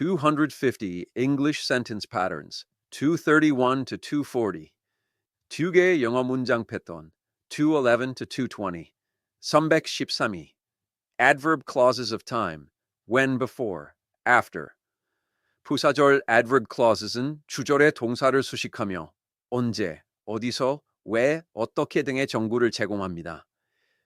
250 English sentence patterns, 231 to 240. 두 개의 영어 문장 패턴, 211 to 220. 313. Adverb clauses of time, when before, after. 부사절 adverb clauses은 주절의 동사를 수식하며 언제, 어디서, 왜, 어떻게 등의 정보를 제공합니다.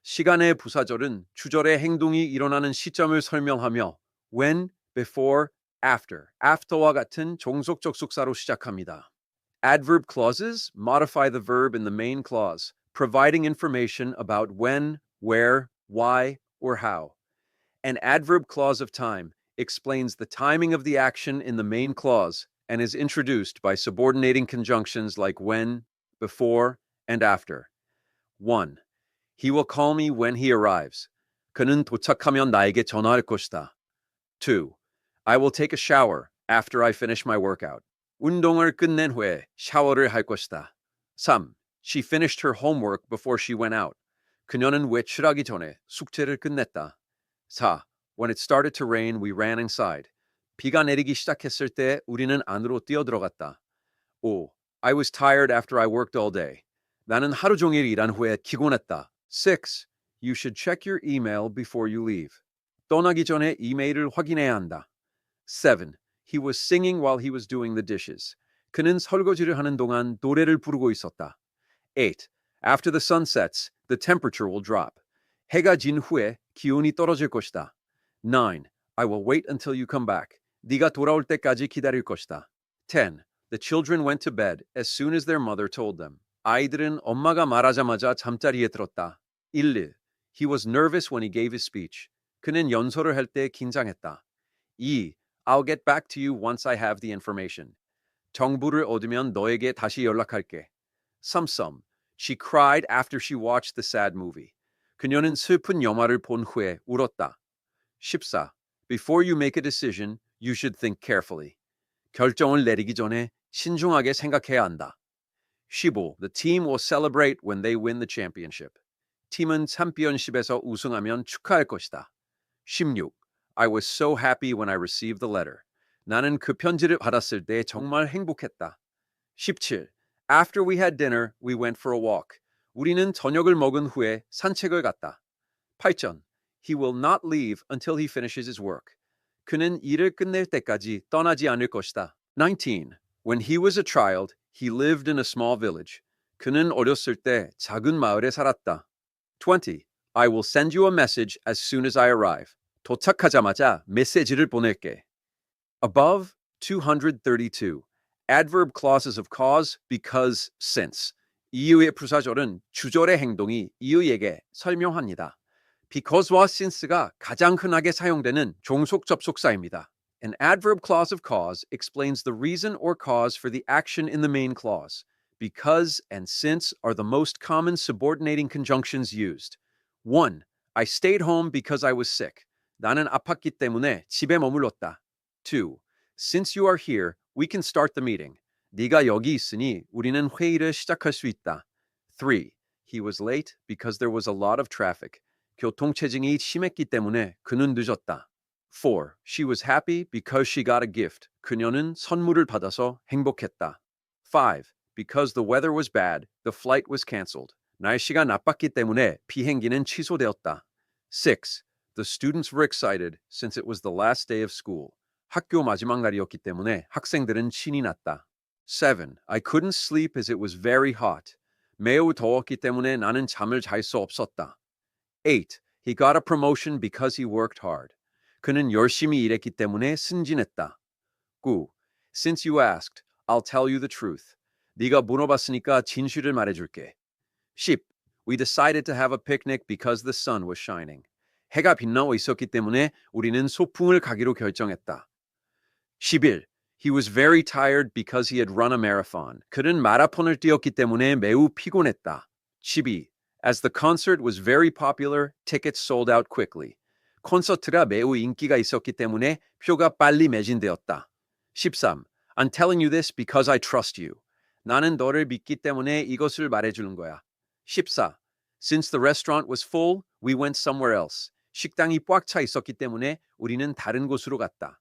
시간의 부사절은 주절의 행동이 일어나는 시점을 설명하며 when, before, after, after와 같은 종속적 숙사로 시작합니다. Adverb clauses modify the verb in the main clause, providing information about when, where, why, or how. An adverb clause of time explains the timing of the action in the main clause and is introduced by subordinating conjunctions like when, before, and after. 1. He will call me when he arrives. 그는 도착하면 나에게 전화할 것이다. 2. I will take a shower after I finish my workout. 운동을 끝낸 후에 샤워를 할 것이다. 3. She finished her homework before she went out. 그녀는 외출하기 전에 숙제를 끝냈다. 4. When it started to rain, we ran inside. 비가 내리기 시작했을 때 우리는 안으로 뛰어들어갔다. 5. I was tired after I worked all day. 나는 하루 종일 일한 후에 피곤했다. 6. You should check your email before you leave. 떠나기 전에 이메일을 확인해야 한다. 7. He was singing while he was doing the dishes. 그는 설거지를 하는 동안 노래를 부르고 있었다. 8. After the sun sets, the temperature will drop. 해가 진 후에 기온이 떨어질 것이다. 9. I will wait until you come back. 네가 돌아올 때까지 기다릴 것이다. 10. The children went to bed as soon as their mother told them. 아이들은 엄마가 말하자마자 잠자리에 들었다. 1. He was nervous when he gave his speech. 그는 연설을 할 때 긴장했다. 2. I'll get back to you once I have the information. 정보를 얻으면 너에게 다시 연락할게. 3. She cried after she watched the sad movie. 그녀는 슬픈 영화를 본 후에 울었다. 14. Before you make a decision, you should think carefully. 결정을 내리기 전에 신중하게 생각해야 한다. 15. The team will celebrate when they win the championship. 팀은 챔피언십에서 우승하면 축하할 것이다. 16. I was so happy when I received the letter. 나는 그 편지를 받았을 때 정말 행복했다. 17. After we had dinner, we went for a walk. 우리는 저녁을 먹은 후에 산책을 갔다. 8전. He will not leave until he finishes his work. 그는 일을 끝낼 때까지 떠나지 않을 것이다. 19. When he was a child, he lived in a small village. 그는 어렸을 때 작은 마을에 살았다. 20. I will send you a message as soon as I arrive. 도착하자마자 메시지를 보낼게. Above 232. Adverb clauses of cause, because, since. 이유의 부사절은 주절의 행동이 이유에게 설명합니다. because와 since가 가장 흔하게 사용되는 종속 접속사입니다. An adverb clause of cause explains the reason or cause for the action in the main clause. Because and since are the most common subordinating conjunctions used. 1. I stayed home because I was sick. 나는 아팠기 때문에 집에 머물렀다. 2. Since you are here, we can start the meeting. 네가 여기 있으니 우리는 회의를 시작할 수 있다. 3. He was late because there was a lot of traffic. 교통체증이 심했기 때문에 그는 늦었다. 4. She was happy because she got a gift. 그녀는 선물을 받아서 행복했다. 5. Because the weather was bad, the flight was cancelled. 날씨가 나빴기 때문에 비행기는 취소되었다. 6. The students were excited since it was the last day of school. 학교 마지막 날이었기 때문에 학생들은 신이 났다. 7. I couldn't sleep as it was very hot. 매우 더웠기 때문에 나는 잠을 잘 수 없었다. 8. He got a promotion because he worked hard. 그는 열심히 일했기 때문에 승진했다. 9. Since you asked, I'll tell you the truth. 네가 물어봤으니까 진실을 말해줄게. 10. We decided to have a picnic because the sun was shining. 해가 빛나고 있었기 때문에 우리는 소풍을 가기로 결정했다. 11. He was very tired because he had run a marathon. 그는 마라톤을 뛰었기 때문에 매우 피곤했다. 12. As the concert was very popular, tickets sold out quickly. 콘서트가 매우 인기가 있었기 때문에 표가 빨리 매진되었다. 13. I'm telling you this because I trust you. 나는 너를 믿기 때문에 이것을 말해주는 거야. 14. Since the restaurant was full, we went somewhere else. 식당이 꽉 차 있었기 때문에 우리는 다른 곳으로 갔다.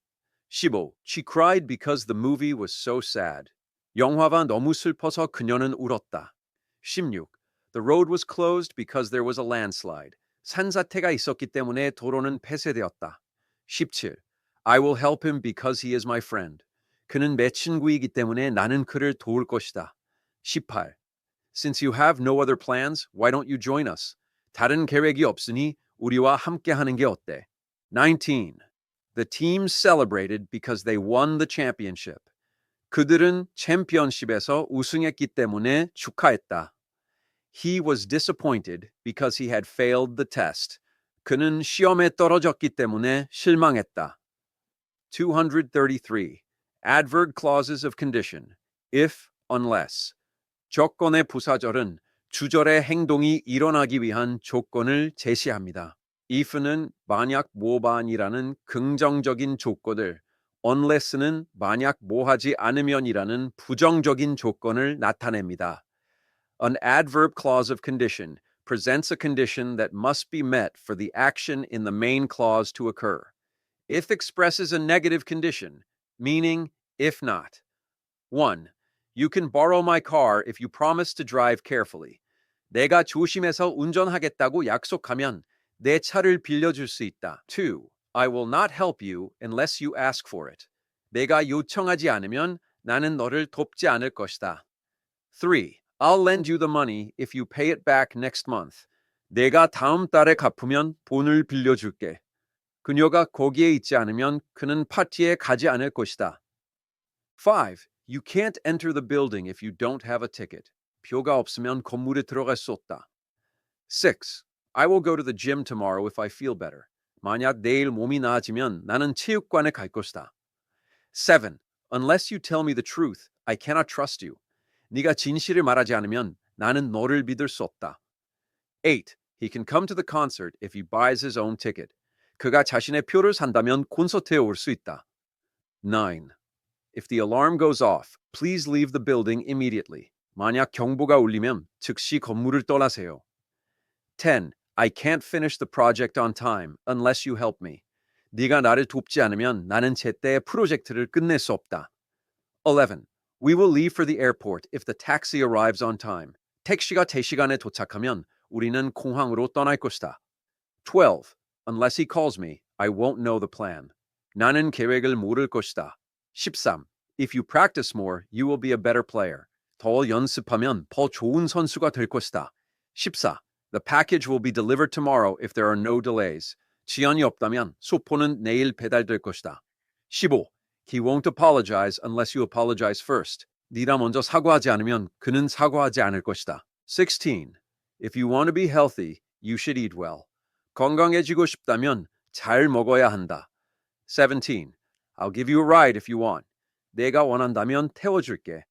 15. She cried because the movie was so sad. 영화가 너무 슬퍼서 그녀는 울었다. 16. The road was closed because there was a landslide. 산사태가 있었기 때문에 도로는 폐쇄되었다. 17. I will help him because he is my friend. 그는 내 친구이기 때문에 나는 그를 도울 것이다. 18. Since you have no other plans, why don't you join us? 다른 계획이 없으니 우리와 함께 하는 게 어때? 19. The team celebrated because they won the championship. 그들은 챔피언십에서 우승했기 때문에 축하했다. He was disappointed because he had failed the test. 그는 시험에 떨어졌기 때문에 실망했다. 233. Adverb clauses of condition. If, unless. 조건의 부사절은 주절의 행동이 일어나기 위한 조건을 제시합니다. if는 만약 뭐반이라는 긍정적인 조건을, unless는 만약 뭐하지 않으면이라는 부정적인 조건을 나타냅니다. An adverb clause of condition presents a condition that must be met for the action in the main clause to occur. If expresses a negative condition, meaning if not. 1. You can borrow my car if you promise to drive carefully. 내가 조심해서 운전하겠다고 약속하면 내 차를 빌려줄 수 있다. 2. I will not help you unless you ask for it. 내가 요청하지 않으면 나는 너를 돕지 않을 것이다. 3. I'll lend you the money if you pay it back next month. 내가 다음 달에 갚으면 돈을 빌려줄게. 그녀가 거기에 있지 않으면 그는 파티에 가지 않을 것이다. 5. You can't enter the building if you don't have a ticket. 표가 없으면 건물에 들어갈 수 없다. 6. I will go to the gym tomorrow if I feel better. 만약 내일 몸이 나아지면 나는 체육관에 갈 것이다. 7. Unless you tell me the truth, I cannot trust you. 네가 진실을 말하지 않으면 나는 너를 믿을 수 없다. 8. He can come to the concert if he buys his own ticket. 그가 자신의 표를 산다면 콘서트에 올 수 있다. 9. If the alarm goes off, please leave the building immediately. 만약 경보가 울리면 즉시 건물을 떠나세요. 10. I can't finish the project on time unless you help me. 네가 나를 돕지 않으면 나는 제때 프로젝트를 끝낼 수 없다. 11. We will leave for the airport if the taxi arrives on time. 택시가 대시간에 도착하면 우리는 공항으로 떠날 것이다. 12. Unless he calls me, I won't know the plan. 나는 계획을 모를 것이다. 13. If you practice more, you will be a better player. 더 연습하면 더 좋은 선수가 될 것이다. 14. The package will be delivered tomorrow if there are no delays. 지연이 없다면 소포는 내일 배달될 것이다. 15. He won't apologize unless you apologize first. 네가 먼저 사과하지 않으면 그는 사과하지 않을 것이다. 16. If you want to be healthy, you should eat well. 건강해지고 싶다면 잘 먹어야 한다. 17. I'll give you a ride if you want. 내가 원한다면 태워줄게.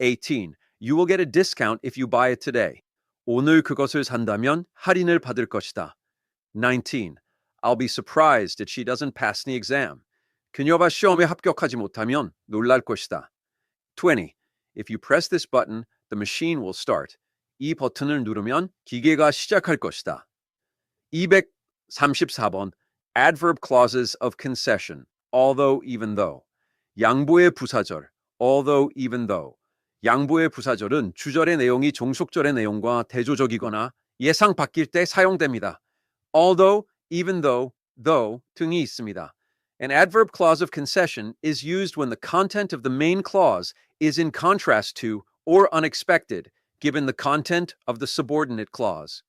18. You will get a discount if you buy it today. 오늘 그것을 산다면 할인을 받을 것이다. 19. I'll be surprised if she doesn't pass the exam. 그녀가 시험에 합격하지 못하면 놀랄 것이다. 20. If you press this button, the machine will start. 이 버튼을 누르면 기계가 시작할 것이다. 234번 Adverb clauses of concession. although, even though. 양보의 부사절. although, even though. 양보의 부사절은 주절의 내용이 종속절의 내용과 대조적이거나 예상 바뀔 때 사용됩니다. although, even though, though 등이 있습니다. An adverb clause of concession is used when the content of the main clause is in contrast to or unexpected, given the content of the subordinate clause.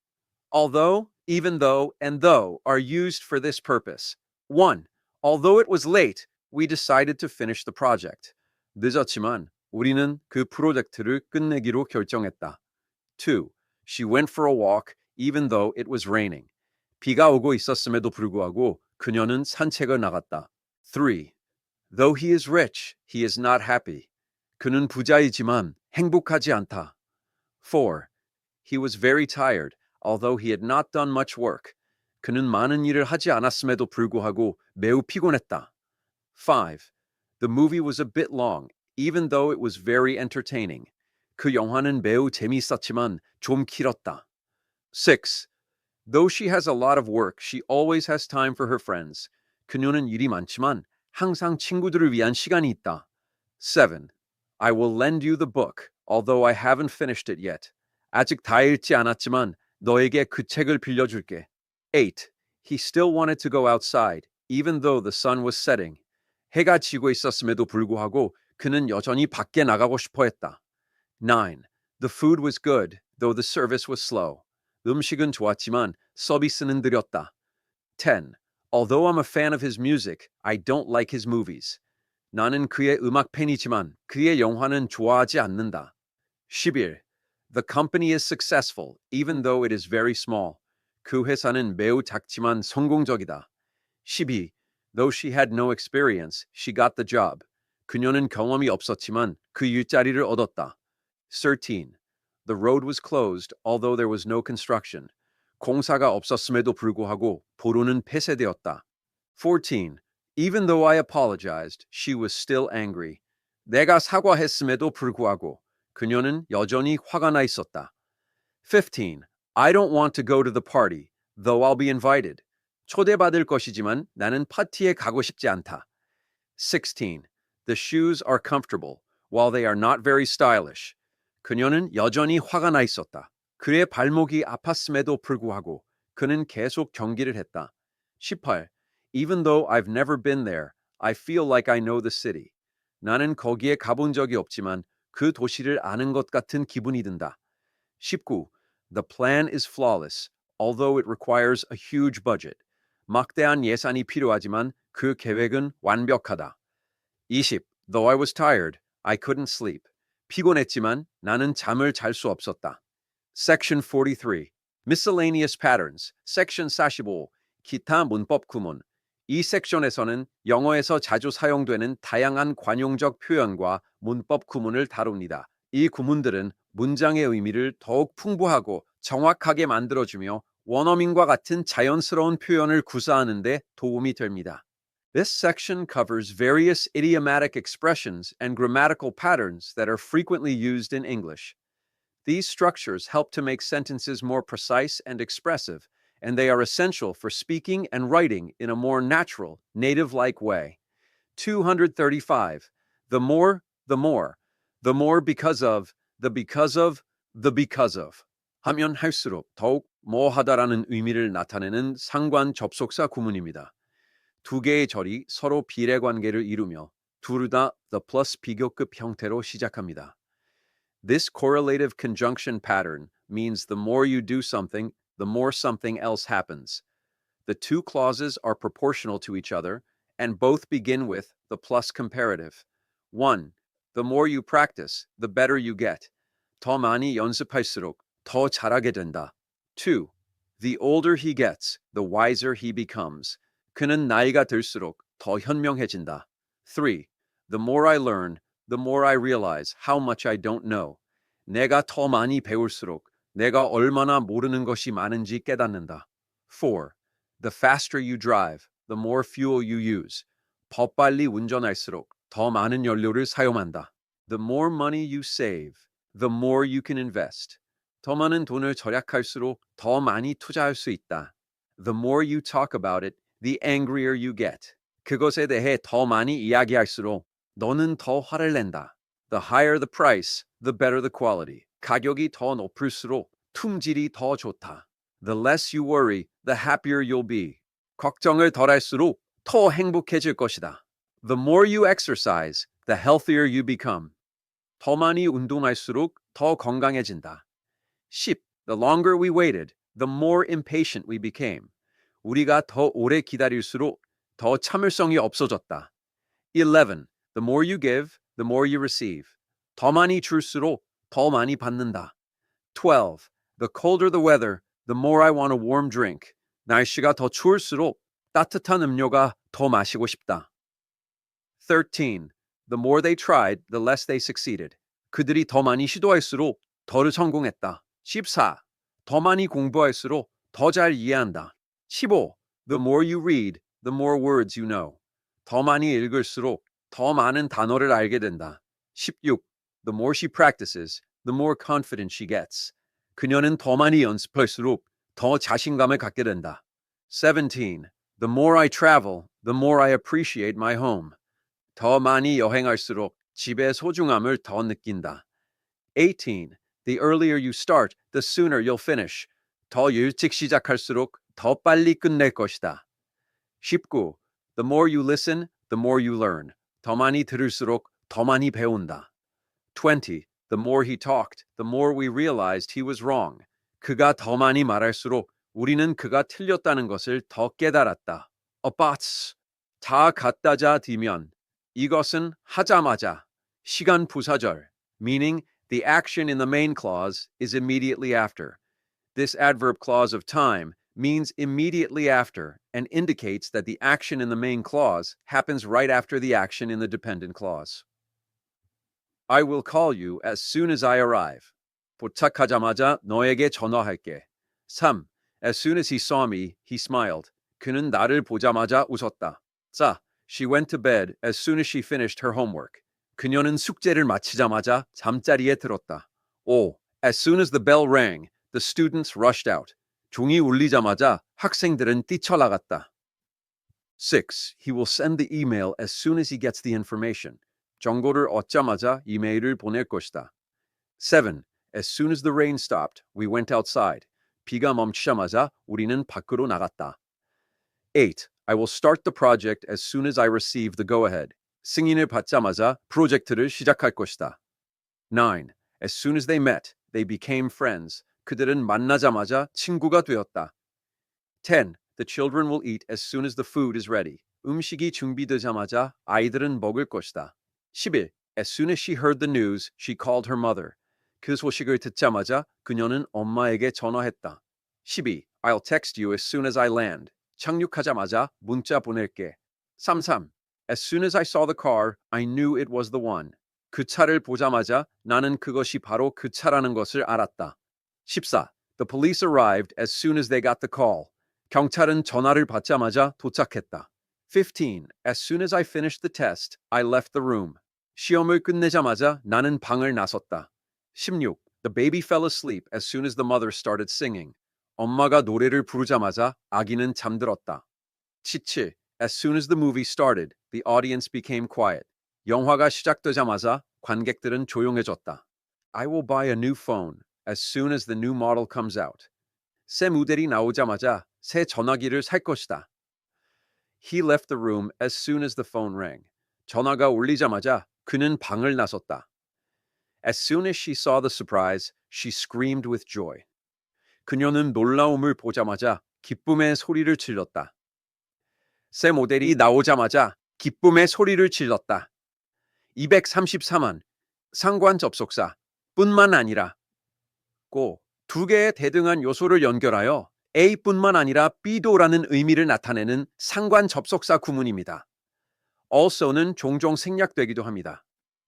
Although, even though, and though are used for this purpose. 1. Although it was late, we decided to finish the project. 늦었지만 우리는 그 프로젝트를 끝내기로 결정했다. 2. She went for a walk even though it was raining. 비가 오고 있었음에도 불구하고 그녀는 산책을 나갔다. 3. Though he is rich, he is not happy. 그는 부자이지만 행복하지 않다. 4. He was very tired, although he had not done much work. 그는 많은 일을 하지 않았음에도 불구하고 매우 피곤했다. 5. The movie was a bit long, even though it was very entertaining. 그 영화는 매우 재미있었지만 좀 길었다. 6. Though she has a lot of work, she always has time for her friends. 그녀는 일이 많지만 항상 친구들을 위한 시간이 있다. 7. I will lend you the book, although I haven't finished it yet. 아직 다 읽지 않았지만 너에게 그 책을 빌려줄게. 8. He still wanted to go outside, even though the sun was setting. 해가 지고 있었음에도 불구하고 그는 여전히 밖에 나가고 싶어 했다. 9. The food was good, though the service was slow. 음식은 좋았지만 서비스는 느렸다. 10. Although I'm a fan of his music, I don't like his movies. 나는 그의 음악 팬이지만 그의 영화는 좋아하지 않는다. 11. The company is successful, even though it is very small. 그 회사는 매우 작지만 성공적이다. 12. Though she had no experience, she got the job. 그녀는 경험이 없었지만 그 일자리를 얻었다. 13. The road was closed, although there was no construction. 공사가 없었음에도 불구하고 도로는 폐쇄되었다. 14. Even though I apologized, she was still angry. 내가 사과했음에도 불구하고 그녀는 여전히 화가 나 있었다. 15. I don't want to go to the party, though I'll be invited. 초대받을 것이지만 나는 파티에 가고 싶지 않다. 16. The shoes are comfortable, while they are not very stylish. 그녀는 여전히 화가 나 있었다. 그의 발목이 아팠음에도 불구하고 그는 계속 경기를 했다. 18. Even though I've never been there, I feel like I know the city. 나는 거기에 가본 적이 없지만 그 도시를 아는 것 같은 기분이 든다. 19. The plan is flawless, although it requires a huge budget. 막대한 예산이 필요하지만 그 계획은 완벽하다. 20. Though I was tired, I couldn't sleep. 피곤했지만 나는 잠을 잘 수 없었다. Section 43. Miscellaneous Patterns. Section 45. 기타 문법 구문. 이 섹션에서는 영어에서 자주 사용되는 다양한 관용적 표현과 문법 구문을 다룹니다. 이 구문들은 문장의 의미를 더욱 풍부하고 정확하게 만들어주며 원어민과 같은 자연스러운 표현을 구사하는 데 도움이 됩니다. This section covers various idiomatic expressions and grammatical patterns that are frequently used in English. These structures help to make sentences more precise and expressive and they are essential for speaking and writing in a more natural, native like way. 235. The more, the more. The more because of, the because of, the because of. 하면 할수록 더욱 뭐하다라는 의미를 나타내는 상관 접속사 구문입니다. 두 개의 절이 서로 비례 관계를 이루며 둘 다 the plus 비교급 형태로 시작합니다. This correlative conjunction pattern means the more you do something, the more something else happens. The two clauses are proportional to each other, and both begin with the plus comparative. 1. The more you practice, the better you get. 더 많이 연습할수록 더 잘하게 된다. 2. The older he gets, the wiser he becomes. 그는 나이가 들수록 더 현명해진다. 3. The more I learn, the more I realize how much I don't know. 내가 더 많이 배울수록 내가 얼마나 모르는 것이 많은지 깨닫는다. 4. The faster you drive, the more fuel you use. 더 빨리 운전할수록 더 많은 연료를 사용한다. The more money you save, the more you can invest. 더 많은 돈을 절약할수록 더 많이 투자할 수 있다. The more you talk about it, the angrier you get. 그것에 대해 더 많이 이야기할수록 너는 더 화를 낸다. The higher the price, the better the quality. 가격이 더 높을수록 품질이 더 좋다. The less you worry, the happier you'll be. 걱정을 덜할수록 더 행복해질 것이다. The more you exercise, the healthier you become. 더 많이 운동할수록 더 건강해진다. 10. The longer we waited, the more impatient we became. 우리가 더 오래 기다릴수록 더 참을성이 없어졌다. 11. The more you give, the more you receive. 더 많이 줄수록 더 많이 받는다. 12. The colder the weather, the more I want a warm drink. 날씨가 더 추울수록 따뜻한 음료가 더 마시고 싶다. 13. The more they tried, the less they succeeded. 그들이 더 많이 시도할수록 덜 성공했다. 14. 더 많이 공부할수록 더 잘 이해한다. 15. The more you read, the more words you know. 더 많이 읽을수록 더 많은 단어를 알게 된다. 16. The more she practices, the more confident she gets. 그녀는 더 많이 연습할수록 더 자신감을 갖게 된다. 17. The more I travel, the more I appreciate my home. 더 많이 여행할수록 집의 소중함을 더 느낀다. 18. The earlier you start, the sooner you'll finish. 더 일찍 시작할수록 더 빨리 끝낼 것이다. 19. The more you listen, the more you learn. 더 많이 들을수록 더 많이 배운다. 20. The more he talked, the more we realized he was wrong. 그가 더 많이 말할수록 우리는 그가 틀렸다는 것을 더 깨달았다. Abots. 다 갖다자 뒤면 이것은 하자마자 시간 부사절 meaning the action in the main clause is immediately after. This adverb clause of time means immediately after and indicates that the action in the main clause happens right after the action in the dependent clause. I will call you as soon as I arrive. 도착하자마자 너에게 전화할게. 3. As soon as he saw me, he smiled. 그는 나를 보자마자 웃었다. 4. She went to bed as soon as she finished her homework. 그녀는 숙제를 마치자마자 잠자리에 들었다. 5. As soon as the bell rang, the students rushed out. 종이 울리자마자 학생들은 뛰쳐나갔다. 6. He will send the email as soon as he gets the information. 정보를 얻자마자 이메일을 보낼 것이다. 7. As soon as the rain stopped, we went outside. 비가 멈추자마자 우리는 밖으로 나갔다. 8. I will start the project as soon as I receive the go-ahead. 승인을 받자마자 프로젝트를 시작할 것이다. 9. As soon as they met, they became friends. 그들은 만나자마자 친구가 되었다. 10. The children will eat as soon as the food is ready. 음식이 준비되자마자 아이들은 먹을 것이다. 11. As soon as she heard the news, she called her mother. 그 소식을 듣자마자 그녀는 엄마에게 전화했다. 12. I'll text you as soon as I land. 착륙하자마자 문자 보낼게. 33. As soon as I saw the car, I knew it was the one. 그 차를 보자마자 나는 그것이 바로 그 차라는 것을 알았다. 14. The police arrived as soon as they got the call. 경찰은 전화를 받자마자 도착했다. 15. As soon as I finished the test, I left the room. 시험을 끝내자마자 나는 방을 나섰다. 16. The baby fell asleep as soon as the mother started singing. 엄마가 노래를 부르자마자 아기는 잠들었다. 17. As soon as the movie started, the audience became quiet. 영화가 시작되자마자 관객들은 조용해졌다. I will buy a new phone As soon as the new model comes out. 새 모델이 나오자마자 새 전화기를 살 것이다. He left the room as soon as the phone rang. 전화가 울리자마자 그는 방을 나섰다. As soon as she saw the surprise, she screamed with joy. 그녀는 놀라움을 보자마자 기쁨의 소리를 질렀다. 새 모델이 나오자마자 기쁨의 소리를 질렀다. 234만 상관 접속사 뿐만 아니라 고 두 개의 대등한 요소를 연결하여 A뿐만 아니라 B도라는 의미를 나타내는 상관 접속사 구문입니다. also는 종종 생략되기도 합니다.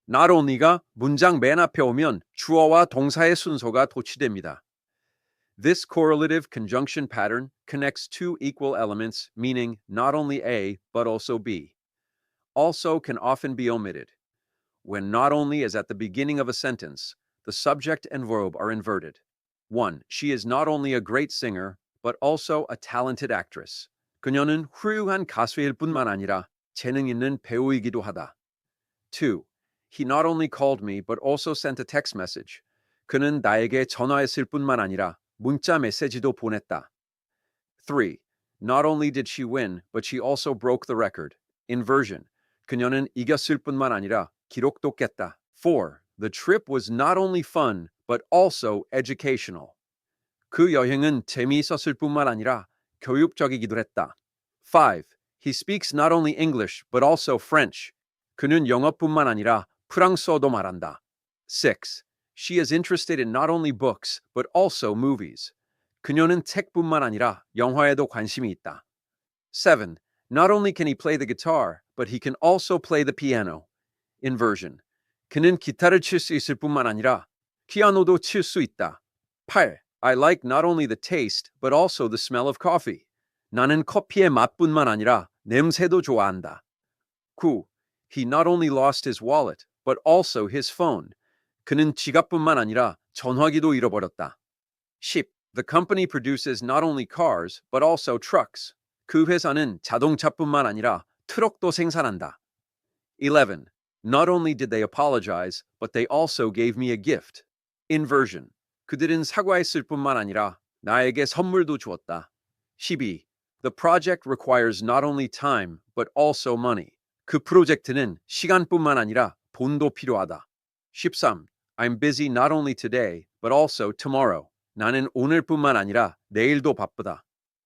not only가 문장 맨 앞에 오면 주어와 동사의 순서가 도치됩니다. This correlative conjunction pattern connects two equal elements, meaning not only A, but also B. Also can often be omitted. When not only is at the beginning of a sentence, the subject and verb are inverted. 1. She is not only a great singer, but also a talented actress. 그녀는 훌륭한 가수일 뿐만 아니라 재능 있는 배우이기도 하다. 2. He not only called me, but also sent a text message. 그는 나에게 전화했을 뿐만 아니라 문자 메시지도 보냈다. 3. Not only did she win, but she also broke the record. Inversion. 그녀는 이겼을 뿐만 아니라 기록도 깼다. 4. The trip was not only fun, but also educational. 그 여행은 재미있었을 뿐만 아니라 교육적이기도 했다. 5. He speaks not only English, but also French. 그는 영어뿐만 아니라 프랑스어도 말한다. 6. She is interested in not only books, but also movies. 그녀는 책뿐만 아니라 영화에도 관심이 있다. 7. Not only can he play the guitar, but he can also play the piano. Inversion. 그는 기타를 칠 수 있을 뿐만 아니라 피아노도 칠 수 있다. 8. I like not only the taste, but also the smell of coffee. 나는 커피의 맛뿐만 아니라 냄새도 좋아한다. 9. He not only lost his wallet, but also his phone. 그는 지갑뿐만 아니라 전화기도 잃어버렸다. 10. The company produces not only cars, but also trucks. 그 회사는 자동차뿐만 아니라 트럭도 생산한다. 11. Not only did they apologize, but they also gave me a gift. Inversion. 그들은 사과했을 뿐만 아니라 나에게 선물도 주었다. 12. The project requires not only time, but also money. 그 프로젝트는 시간뿐만 아니라 돈도 필요하다. 13. I'm busy not only today, but also tomorrow. 나는 오늘뿐만 아니라 내일도 바쁘다.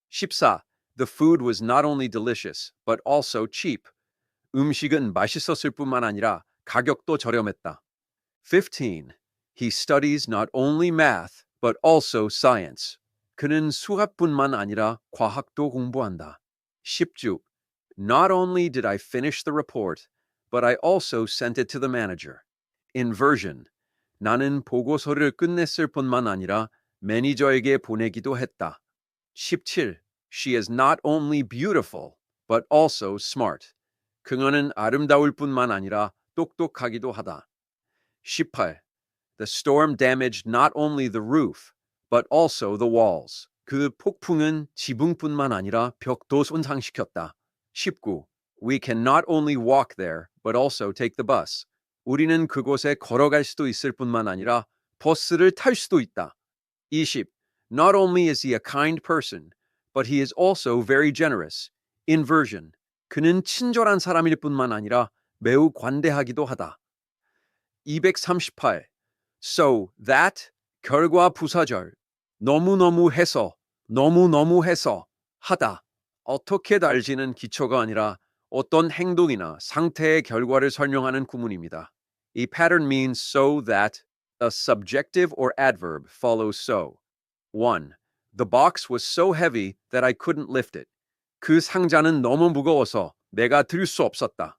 14. The food was not only delicious, but also cheap. 음식은 맛있었을 뿐만 아니라 가격도 저렴했다. 15. He studies not only math, but also science. 그는 수학뿐만 아니라 과학도 공부한다. 16. Not only did I finish the report, but I also sent it to the manager. Inversion. 나는 보고서를 끝냈을 뿐만 아니라 매니저에게 보내기도 했다. 17. She is not only beautiful, but also smart. 그녀는 아름다울 뿐만 아니라 똑똑하기도 하다. 18. The storm damaged not only the roof, but also the walls. 그 폭풍은 지붕뿐만 아니라 벽도 손상시켰다. 19. We can not only walk there, but also take the bus. 우리는 그곳에 걸어갈 수도 있을 뿐만 아니라 버스를 탈 수도 있다. 20. Not only is he a kind person, but he is also very generous. Inversion. 그는 친절한 사람일 뿐만 아니라 매우 관대하기도 하다. 238. So that 결과 부사절 너무너무 해서 너무너무 해서 하다. 어떻게 달지는 기초가 아니라 어떤 행동이나 상태의 결과를 설명하는 구문입니다. 이 pattern means so that a subjective or adverb follows so. 1. The box was so heavy that I couldn't lift it. 그 상자는 너무 무거워서 내가 들 수 없었다.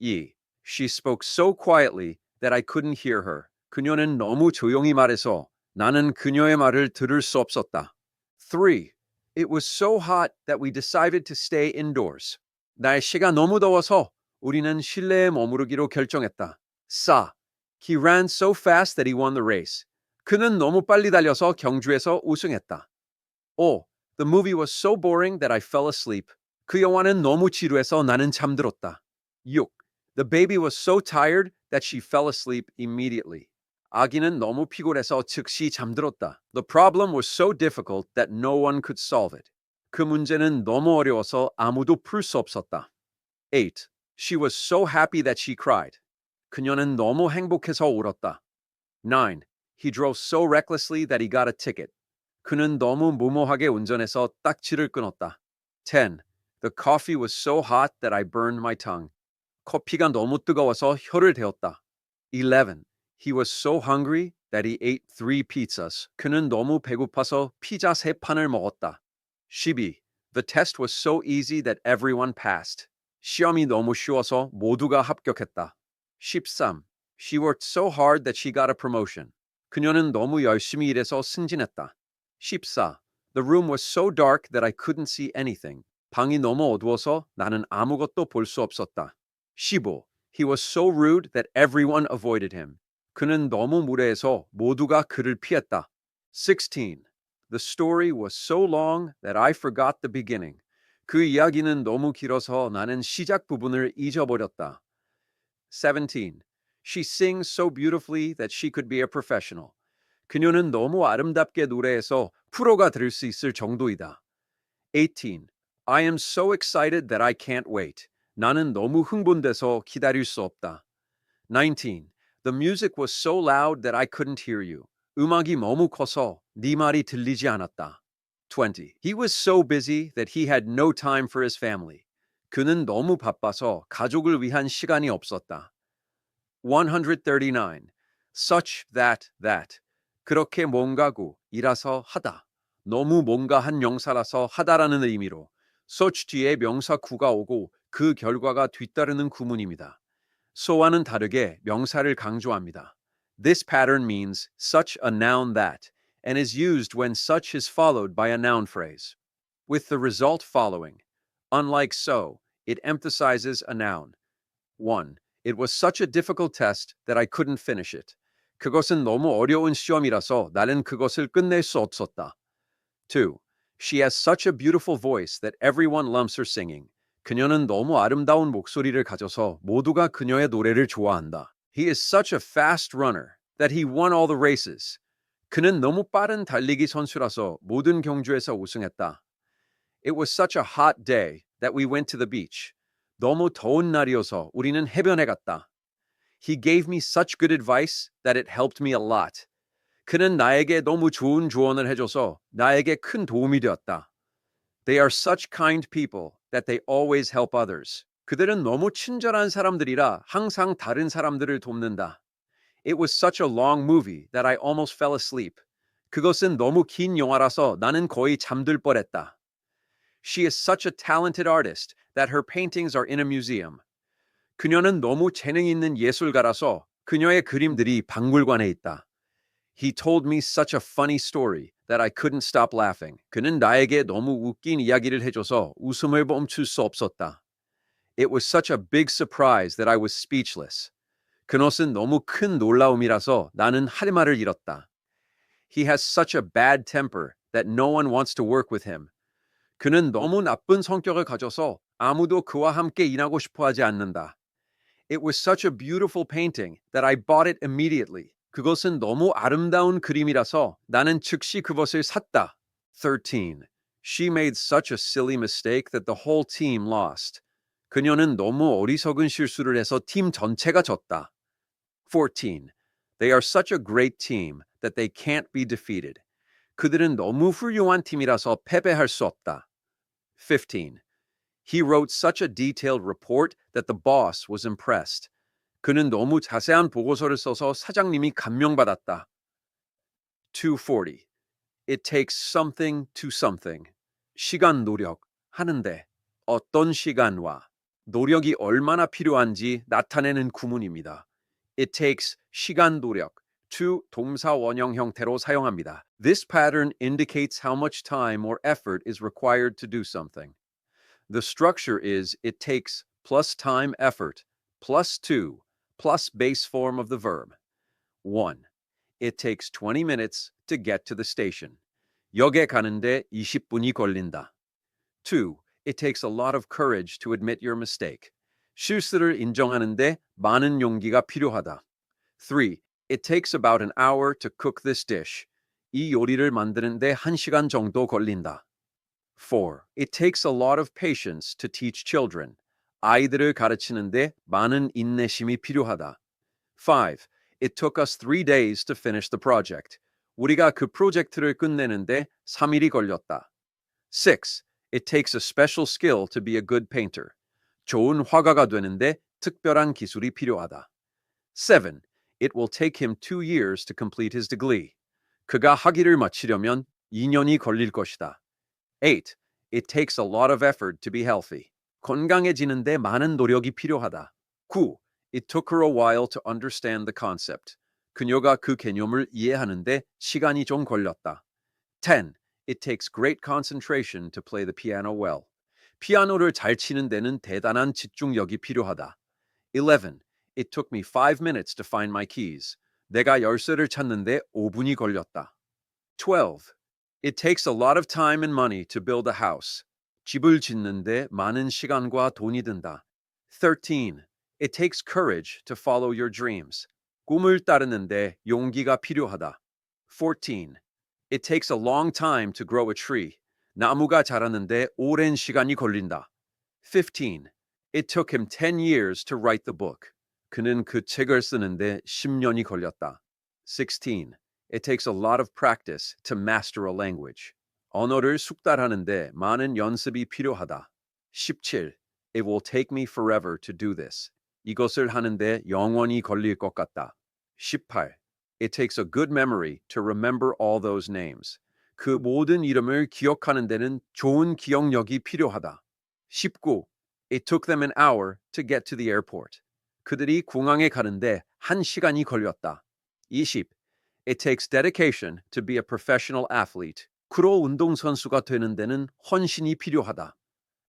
2. She spoke so quietly that I couldn't hear her. 그녀는 너무 조용히 말해서 나는 그녀의 말을 들을 수 없었다. 3. It was so hot that we decided to stay indoors. 날씨가 너무 더워서 우리는 실내에 머무르기로 결정했다. 4. He ran so fast that he won the race. 그는 너무 빨리 달려서 경주에서 우승했다. 5. The movie was so boring that I fell asleep. 그 영화는 너무 지루해서 나는 잠들었다. 6. The baby was so tired that she fell asleep immediately. 아기는 너무 피곤해서 즉시 잠들었다. The problem was so difficult that no one could solve it. 그 문제는 너무 어려워서 아무도 풀 수 없었다. 8. She was so happy that she cried. 그녀는 너무 행복해서 울었다. 9. He drove so recklessly that he got a ticket. 그는 너무 무모하게 운전해서 딱지를 끊었다. 10. The coffee was so hot that I burned my tongue. 커피가 너무 뜨거워서 혀를 데웠다. 11. He was so hungry that he ate three pizzas. 그는 너무 배고파서 피자 세 판을 먹었다. 12. The test was so easy that everyone passed. 시험이 너무 쉬워서 모두가 합격했다. 13. She worked so hard that she got a promotion. 그녀는 너무 열심히 일해서 승진했다. 14. The room was so dark that I couldn't see anything. 방이 너무 어두워서 나는 아무것도 볼 수 없었다. 15. He was so rude that everyone avoided him. 그는 너무 무례해서 모두가 그를 피했다. 16. The story was so long that I forgot the beginning. 그 이야기는 너무 길어서 나는 시작 부분을 잊어버렸다. 17. She sings so beautifully that she could be a professional. 그녀는 너무 아름답게 노래해서 프로가 될수 있을 정도이다. 18. I am so excited that I can't wait. 나는 너무 흥분돼서 기다릴 수 없다. 19. The music was so loud that I couldn't hear you. 음악이 너무 커서 네 말이 들리지 않았다. 20. He was so busy that he had no time for his family. 그는 너무 바빠서 가족을 위한 시간이 없었다. 139. Such that that. 그렇게 뭔가고 이라서 하다. 너무 뭔가 한 명사라서 하다라는 의미로 such 뒤에 명사 구가 오고 그 결과가 뒤따르는 구문입니다. so와는 다르게 명사를 강조합니다. This pattern means such a noun that and is used when such is followed by a noun phrase. With the result following, unlike so, it emphasizes a noun. 1. It was such a difficult test that I couldn't finish it. 그것은 너무 어려운 시험이라서 나는 그것을 끝낼 수 없었다. 2. She has such a beautiful voice that everyone loves her singing. 그녀는 너무 아름다운 목소리를 가져서 모두가 그녀의 노래를 좋아한다. He is such a fast runner that he won all the races. 그는 너무 빠른 달리기 선수라서 모든 경주에서 우승했다. It was such a hot day that we went to the beach. 너무 더운 날이어서 우리는 해변에 갔다. He gave me such good advice that it helped me a lot. 그는 나에게 너무 좋은 조언을 해줘서 나에게 큰 도움이 되었다. They are such kind people that they always help others. 그들은 너무 친절한 사람들이라 항상 다른 사람들을 돕는다. It was such a long movie that I almost fell asleep. 그것은 너무 긴 영화라서 나는 거의 잠들 뻔했다. She is such a talented artist that her paintings are in a museum. 그녀는 너무 재능 있는 예술가라서 그녀의 그림들이 박물관에 있다. He told me such a funny story that I couldn't stop laughing. 그는 나에게 너무 웃긴 이야기를 해줘서 웃음을 멈출 수 없었다. It was such a big surprise that I was speechless. 그것은 너무 큰 놀라움이라서 나는 할 말을 잃었다. He has such a bad temper that no one wants to work with him. 그는 너무 나쁜 성격을 가져서 아무도 그와 함께 일하고 싶어 하지 않는다. It was such a beautiful painting that I bought it immediately. 그것은 너무 아름다운 그림이라서 나는 즉시 그것을 샀다. 13. She made such a silly mistake that the whole team lost. 그녀는 너무 어리석은 실수를 해서 팀 전체가 졌다. 14. They are such a great team that they can't be defeated. 그들은 너무 훌륭한 팀이라서 패배할 수 없다. 15. He wrote such a detailed report that the boss was impressed. 그는 너무 자세한 보고서를 써서 사장님이 감명받았다. 240. It takes something to something. 시간 노력 하는데 어떤 시간과 노력이 얼마나 필요한지 나타내는 구문입니다. It takes 시간 노력 to 동사 원형 형태로 사용합니다. This pattern indicates how much time or effort is required to do something. The structure is it takes plus time effort plus to plus base form of the verb. 1. It takes 20 minutes to get to the station. 역에 가는데 20분이 걸린다. 2. It takes a lot of courage to admit your mistake. 실수를 인정하는데 많은 용기가 필요하다. 3. It takes about an hour to cook this dish. 이 요리를 만드는데 1시간 정도 걸린다. 4. It takes a lot of patience to teach children. 아이들을 가르치는데 많은 인내심이 필요하다. 5. It took us three days to finish the project. 우리가 그 프로젝트를 끝내는데 3일이 걸렸다. 6. It takes a special skill to be a good painter. 좋은 화가가 되는데 특별한 기술이 필요하다. 7. It will take him two years to complete his degree. 그가 학위를 마치려면 2년이 걸릴 것이다. 8. It takes a lot of effort to be healthy. 건강해지는데 많은 노력이 필요하다. 9. It took her a while to understand the concept. 그녀가 그 개념을 이해하는데 시간이 좀 걸렸다. 10. It takes great concentration to play the piano well. 피아노를 잘 치는 데는 대단한 집중력이 필요하다. 11. It took me 5 minutes to find my keys. 내가 열쇠를 찾는데 5분이 걸렸다. 12. It takes a lot of time and money to build a house. 집을 짓는데 많은 시간과 돈이 든다. 13. It takes courage to follow your dreams. 꿈을 따르는데 용기가 필요하다. 14. It takes a long time to grow a tree. 나무가 자라는데 오랜 시간이 걸린다. 15. It took him 10 years to write the book. 그는 그 책을 쓰는데 10년이 걸렸다. 16. It takes a lot of practice to master a language. 언어를 숙달하는데 많은 연습이 필요하다. 17. It will take me forever to do this. 이것을 하는데 영원히 걸릴 것 같다. 18. It takes a good memory to remember all those names. 그 모든 이름을 기억하는 데는 좋은 기억력이 필요하다. 19. It took them an hour to get to the airport. 그들이 공항에 가는데 한 시간이 걸렸다. 20. It takes dedication to be a professional athlete. 프로 운동선수가 되는 데는 헌신이 필요하다.